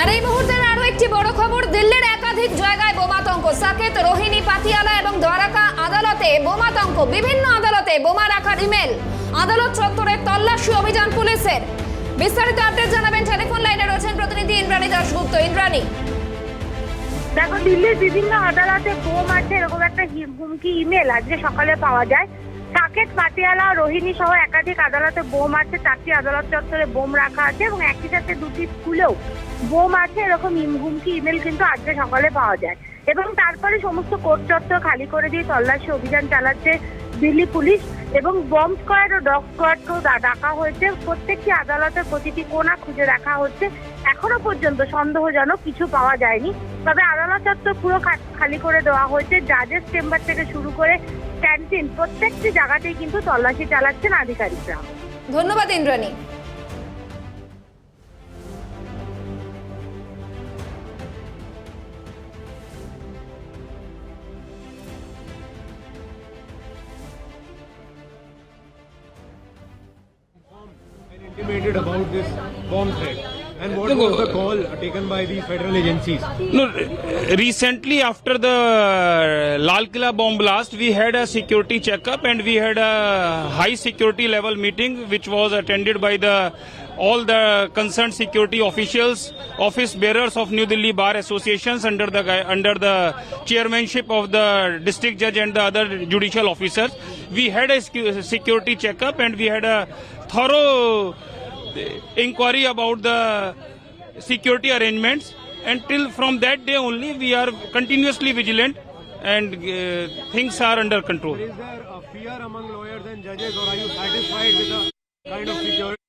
আর এই মুহূর্তের আরও একটি বড় খবর, দিল্লির একাধিক জায়গায় বোমাতঙ্ক। সাকেত, রোহিণী, পাতিয়ালা এবং দ্বারকা আদালতে বোমাতঙ্ক। বিভিন্ন আদালতে বোমা রাখার ইমেল। আদালত চত্বরে তল্লাশি অভিযান পুলিশের। বিস্তারিত আপডেট জানাবেন টেলিফোন লাইনে রয়েছেন প্রতিনিধি ইন্দ্রাণী দাশগুপ্ত। ইন্দ্রাণী। দেখো, দিল্লির বিভিন্ন আদালতে বোম আছে, এরকম একটা হুমকি ইমেল আজকে সকালে পাওয়া যায়। সাকেত পাটিয়ালা রোহিণী সহ একাধিক আদালতে বোম আছে, চারটি আদালত চত্বরে বোম রাখা আছে এবং একই সাথে দুটি স্কুলেও বোম আছে, এরকম হুমকি ইমেল কিন্তু আজকে সকালে পাওয়া যায়। এবং তারপরে সমস্ত কোর্ট চত্বর খালি করে দিয়ে তল্লাশি অভিযান চালাচ্ছে দিল্লি পুলিশ এবং বম স্কোয়াড ও ডগ স্কোয়াডকেও ডাকা হয়েছে। প্রত্যেকটি আদালতের প্রতিটি কোনা খুঁজে দেখা হচ্ছে। এখনও পর্যন্ত সন্দেহজনক কিছু পাওয়া যায়নি। তবে আদালত চত্বর পুরো খালি করে দেওয়া হয়েছে। জাজেস চেম্বার থেকে শুরু করে ক্যান্টিন প্রত্যেকটি জায়গাতেই কিন্তু তল্লাশি চালাচ্ছেন আধিকারিকরা। ধন্যবাদ, Indrani. About this bomb threat? And what was the call taken by the federal agencies? No, recently after the Lal Killa bomb blast, we had a security checkup and we had a high security level meeting which was attended by the all the concerned security officials, office bearers of New Delhi Bar Associations under the under the chairmanship of the district judge and the other judicial officers. We had a secu- security checkup and we had a thorough inquiry about the security arrangements until from that day only we are continuously vigilant and uh, things are under control Is there a fear among lawyers and judges, or are you satisfied with the kind of security?